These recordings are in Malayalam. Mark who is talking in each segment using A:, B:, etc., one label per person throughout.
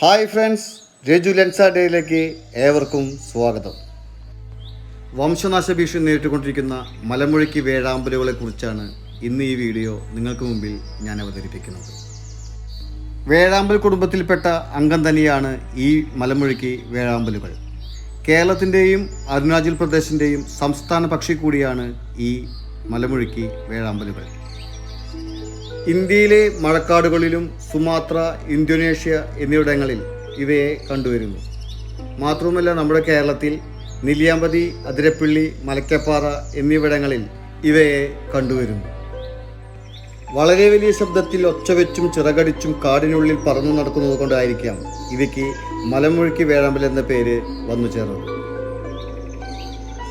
A: ഹായ് ഫ്രണ്ട്സ് രജു ലെൻസ ഡേയിലേക്ക് ഏവർക്കും സ്വാഗതം. വംശനാശ ഭീഷണി നേരിട്ടുകൊണ്ടിരിക്കുന്ന മലമുഴക്കി വേഴാമ്പലുകളെ കുറിച്ചാണ് ഇന്ന് ഈ വീഡിയോ നിങ്ങൾക്ക് മുമ്പിൽ ഞാൻ അവതരിപ്പിക്കുന്നത്. വേഴാമ്പൽ കുടുംബത്തിൽപ്പെട്ട അംഗം തന്നെയാണ് ഈ മലമുഴക്കി വേഴാമ്പലുകൾ. കേരളത്തിന്റെയും അരുണാചൽ പ്രദേശിന്റെയും സംസ്ഥാന പക്ഷി കൂടിയാണ് ഈ മലമുഴക്കി വേഴാമ്പലുകൾ. ഇന്ത്യയിലെ മഴക്കാടുകളിലും സുമാത്ര ഇന്തോനേഷ്യ എന്നിവിടങ്ങളിൽ ഇവയെ കണ്ടുവരുന്നു. മാത്രവുമല്ല നമ്മുടെ കേരളത്തിൽ നെല്ലിയാമ്പതി അതിരപ്പിള്ളി മലക്കപ്പാറ എന്നിവിടങ്ങളിൽ ഇവയെ കണ്ടുവരുന്നു. വളരെ വലിയ ശബ്ദത്തിൽ ഒച്ചവെച്ചും ചിറകടിച്ചും കാടിനുള്ളിൽ പറന്നു നടക്കുന്നത് കൊണ്ടായിരിക്കാം ഇവയ്ക്ക് മലമുഴുക്കി വേഴാമ്പൽ എന്ന പേര് വന്നു ചേർന്നത്.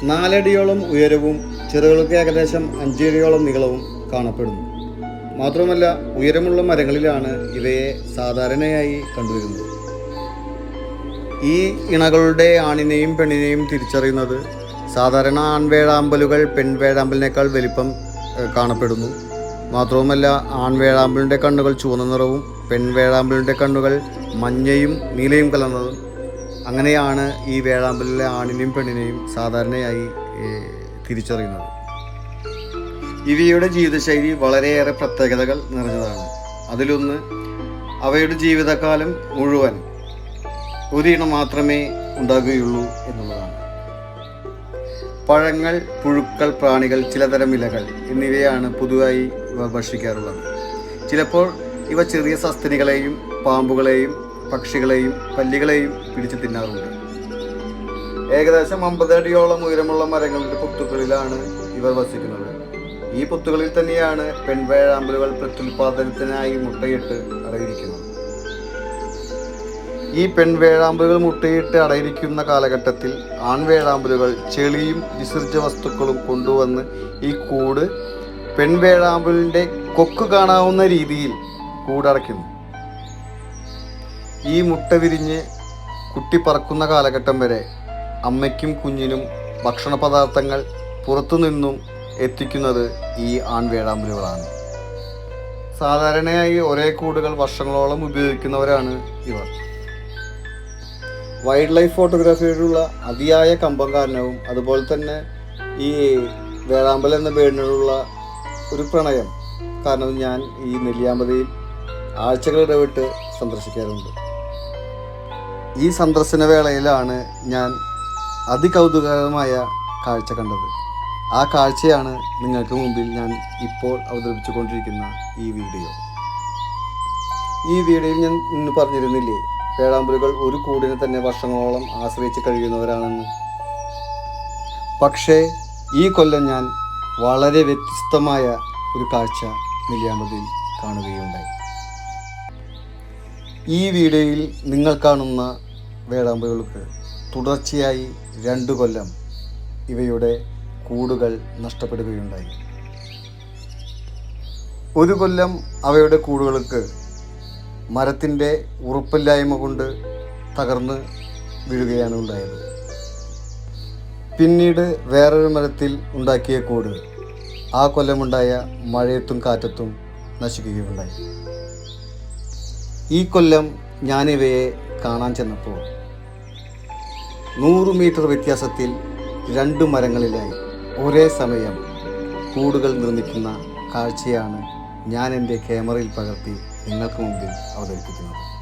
A: നാലടിയോളം ഉയരവും ചിറകൾക്ക് ഏകദേശം അഞ്ചടിയോളം നീളവും കാണപ്പെടുന്നു. മാത്രമല്ല ഉയരമുള്ള മരങ്ങളിലാണ് ഇവയെ സാധാരണയായി കണ്ടുവരുന്നത്. ഈ ഇണകളുടെ ആണിനെയും പെണ്ണിനെയും തിരിച്ചറിയുന്നത് സാധാരണ ആൺവേഴാമ്പലുകൾ പെൺവേഴാമ്പലിനേക്കാൾ വലിപ്പം കാണപ്പെടുന്നു. മാത്രവുമല്ല ആൺവേഴാമ്പലിന്റെ കണ്ണുകൾ ചുവന്ന നിറവും പെൺവേഴാമ്പലിന്റെ കണ്ണുകൾ മഞ്ഞയും നീലയും കലർന്നതും. അങ്ങനെയാണ് ഈ വേഴാമ്പലിലെ ആണിനെയും പെണ്ണിനെയും സാധാരണയായി തിരിച്ചറിയുന്നത്. ഇവയുടെ ജീവിതശൈലി വളരെയേറെ പ്രത്യേകതകൾ നിറഞ്ഞതാണ്. അതിലൊന്ന് അവയുടെ ജീവിതകാലം മുഴുവൻ ഒരിണം മാത്രമേ ഉണ്ടാകുകയുള്ളൂ എന്നുള്ളതാണ്. പഴങ്ങൾ പുഴുക്കൾ പ്രാണികൾ ചിലതരം ഇലകൾ എന്നിവയാണ് പൊതുവായി ഇവ ഭക്ഷിക്കാറുള്ളത്. ചിലപ്പോൾ ഇവ ചെറിയ സസ്തനികളെയും പാമ്പുകളെയും പക്ഷികളെയും പല്ലികളെയും പിടിച്ചു തിന്നാറുണ്ട്. ഏകദേശം അമ്പത് അടിയോളം ഉയരമുള്ള മരങ്ങളുടെ കുത്തുക്കളിലാണ് ഇവർ വസിക്കുന്നത്. ഈ പൊത്തുകളിൽ തന്നെയാണ് പെൺവേഴാമ്പലുകൾ പ്രത്യുൽപാദനത്തിനായി മുട്ടയിട്ട് അടയിരിക്കുന്നത്. ഈ പെൺവേഴാമ്പലുകൾ മുട്ടയിട്ട് അടയിരിക്കുന്ന കാലഘട്ടത്തിൽ ആൺവേഴാമ്പലുകൾ ചെളിയും വിസർജ വസ്തുക്കളും കൊണ്ടുവന്ന് ഈ കൂട് പെൺവേഴാമ്പലിന്റെ കൊക്ക് കാണാവുന്ന രീതിയിൽ കൂടടയ്ക്കുന്നു. ഈ മുട്ട വിരിഞ്ഞ് കുട്ടി പറക്കുന്ന കാലഘട്ടം വരെ അമ്മയ്ക്കും കുഞ്ഞിനും ഭക്ഷണ പദാർത്ഥങ്ങൾ പുറത്തുനിന്നും എത്തിക്കുന്നത് ഈ ആൺവേഴാമ്പലുകളാണ് സാധാരണയായി ഒരേ കൂടുകൾ വർഷങ്ങളോളം ഉപയോഗിക്കുന്നവരാണ് ഇവർ. വൈൽഡ് ലൈഫ് ഫോട്ടോഗ്രാഫിയോടുള്ള അതിയായ കമ്പം കാരണവും അതുപോലെ തന്നെ ഈ വേഴാമ്പൽ എന്ന ബേഡിനോടുള്ള ഒരു പ്രണയം കാരണം ഞാൻ ഈ നെല്ലിയാമ്പതിയിൽ ആഴ്ചകൾ ഇടവിട്ട് സന്ദർശിക്കാറുണ്ട്. ഈ സന്ദർശന വേളയിലാണ് ഞാൻ അതികൗതുകമായ കാഴ്ച കണ്ടത്. ആ കാഴ്ചയാണ് നിങ്ങൾക്ക് മുമ്പിൽ ഞാൻ ഇപ്പോൾ അവതരിപ്പിച്ചുകൊണ്ടിരിക്കുന്ന ഈ വീഡിയോ. ഈ വീഡിയോയിൽ ഞാൻ ഇന്ന് പറഞ്ഞിരുന്നില്ലേ പേടാമ്പലുകൾ ഒരു കൂടിനെ തന്നെ വർഷങ്ങളോളം ആശ്രയിച്ച് കഴിയുന്നവരാണെന്ന്. പക്ഷേ ഈ കൊല്ലം ഞാൻ വളരെ വ്യത്യസ്തമായ ഒരു കാഴ്ച നെല്ലിയാമ്പതിയിൽ കാണുകയുണ്ടായി. ഈ വീഡിയോയിൽ നിങ്ങൾ കാണുന്ന വേടാമ്പുകൾക്ക് തുടർച്ചയായി രണ്ട് കൊല്ലം ഇവയുടെ കൂടുകൾ നഷ്ടപ്പെടുകയുണ്ടായി. ഒരു കൊല്ലം അവയുടെ കൂടുകൾക്ക് മരത്തിന്റെ ഉറപ്പില്ലായ്മ കൊണ്ട് തകർന്ന് വീഴുകയാണ് ഉണ്ടായത്. പിന്നീട് വേറൊരു മരത്തിൽ ഉണ്ടാക്കിയ കൂട് ആ കൊല്ലമുണ്ടായ മഴയത്തും കാറ്റത്തും നശിക്കുകയുണ്ടായി. ഈ കൊല്ലം ഞാനിവയെ കാണാൻ ചെന്നപ്പോൾ നൂറ് മീറ്റർ വ്യത്യാസത്തിൽ രണ്ട് മരങ്ങളിലായി. ഒരേ സമയം കൂടുകൾ നിർമ്മിക്കുന്ന കാഴ്ചയാണ് ഞാൻ എന്റെ ക്യാമറയിൽ പകർത്തി നിങ്ങൾക്ക് മുമ്പിൽ അവതരിപ്പിക്കുന്നത്.